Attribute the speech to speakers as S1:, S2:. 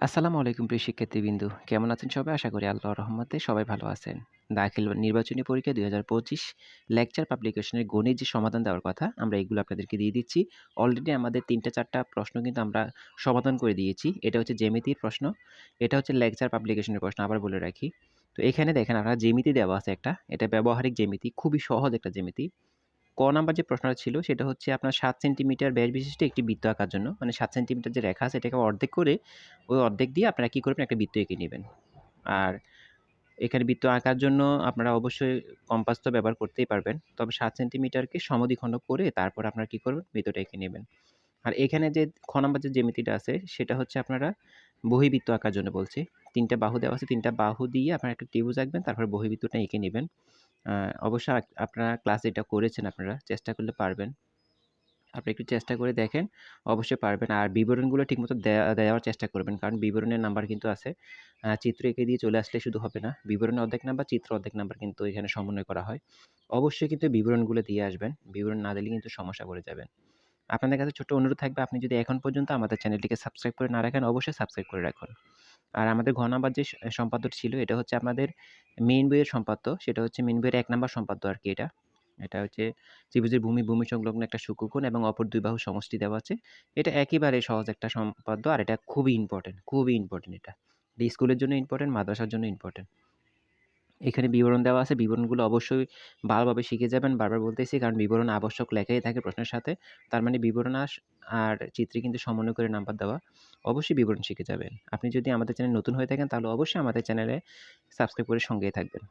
S1: আসসালামু আলাইকুম প্রিয় শিক্ষার্থীবৃন্দু। কেমন আছেন সবাই? আশা করি আল্লাহর রহমতে সবাই ভালো আছেন। দাখিল নির্বাচনী পরীক্ষা ২০২৫ লেকচার পাবলিকেশনের গণিত যে সমাধান দেওয়ার কথা, আমরা এগুলো আপনাদেরকে দিয়ে দিচ্ছি। অলরেডি আমাদের ৩ টা ৪ টা প্রশ্ন কিন্তু আমরা সমাধান করে দিয়েছি। এটা হচ্ছে জেমিতির প্রশ্ন, এটা হচ্ছে লেকচার পাবলিকেশনের প্রশ্ন আবার বলে রাখি। তো এখানে দেখেন আপনারা জেমিতি দেওয়া আছে একটা, এটা ব্যবহারিক জেমিতি খুবই সহজ একটা জ্যামিতি। ক নাম্বার যে প্রশ্নটা ছিল সেটা হচ্ছে আপনার সাত সেন্টিমিটার ব্যাস বিশিষ্ট একটি বৃত্ত আঁকার জন্য মানে সাত সেন্টিমিটার যে রেখা আছে এটাকে অর্ধেক করে ওই অর্ধেক দিয়ে আপনারা কী করবেন একটা বৃত্ত এঁকে নেবেন। আর এখানে বৃত্ত আঁকার জন্য আপনারা অবশ্যই কম্পাস তো ব্যবহার করতেই পারবেন। তবে সাত সেন্টিমিটারকে সমদ্বিখণ্ড করে তারপর আপনারা কী করবেন বৃত্তটা এঁকে নেবেন। আর এখানে যে খ নাম্বার যে জ্যামিতিটা আছে সেটা হচ্ছে আপনারা বহিবৃত্ত আঁকার জন্য বলছি। ৩ টা বাহু দেওয়া আছে, ৩ টা বাহু দিয়ে আপনারা একটা ত্রিভুজ আঁকবেন তারপর বহিবৃত্তটা এঁকে নেবেন। আ আপনারা ক্লাসে এটা করেছেন আপনারা, চেষ্টা করলে পারবেন। আপনি একটু চেষ্টা করে দেখেন, অবশ্যই পারবেন। আর বিবরণগুলো ঠিকমতো দেওয়ার চেষ্টা করবেন। কারণ বিবরণের নাম্বার কিন্তু আছে। চিত্র এঁকে দিয়ে চলে আসলে শুধু হবে না। বিবরণে অর্ধেক নাম্বার, চিত্র অর্ধেক নাম্বার কিন্তু এখানে সমন্বয় করা হয়। অবশ্যই কিন্তু বিবরণগুলো দিয়ে আসবেন। বিবরণ না দিলে কিন্তু সমস্যা পড়ে যাবেন। আপনাদের কাছে ছোট্ট অনুরোধ থাকবে আপনি যদি এখন পর্যন্ত আমাদের চ্যানেলটিকে সাবস্ক্রাইব করে না রাখেন, অবশ্যই সাবস্ক্রাইব করে রাখুন। আর আমাদের ঘ যে সম্পাদ্য ছিল এটা হচ্ছে আপনাদের মেইন বইয়ের সম্পাদ্য। সেটা হচ্ছে মেইন বইয়ের এক নাম্বার সম্পাদ্য আর কি এটা। এটা হচ্ছে ত্রিভুজের ভূমি, ভূমি সংলগ্ন একটা সুকুকোণ এবং অপর দুই বাহু সমষ্টি দেওয়া আছে। এটা একেবারে সহজ একটা সম্পাদ্য আর এটা খুবই ইম্পর্টেন্ট খুবই ইম্পর্টেন্ট। এটা স্কুলের জন্য ইম্পর্টেন্ট মাদ্রাসার জন্য ইম্পোর্টেন্ট। এখানে বিবরণ দেওয়া আছে। বিবরণগুলো অবশ্যই ভালোভাবে শিখে যাবেন। বারবার বলতেছি কারণ বিবরণ আবশ্যক লেখাই থাকে প্রশ্নের সাথে। তার মানে বিবরণ আস আর চিত্রে কিন্তু সমন্বয় করে নাম্বার দেওয়া। অবশ্যই বিবরণ শিখে যাবেন। আপনি যদি আমাদের চ্যানেল নতুন হয়ে থাকেন, তাহলে অবশ্যই আমাদের চ্যানেলে সাবস্ক্রাইব করে সঙ্গেই থাকবেন।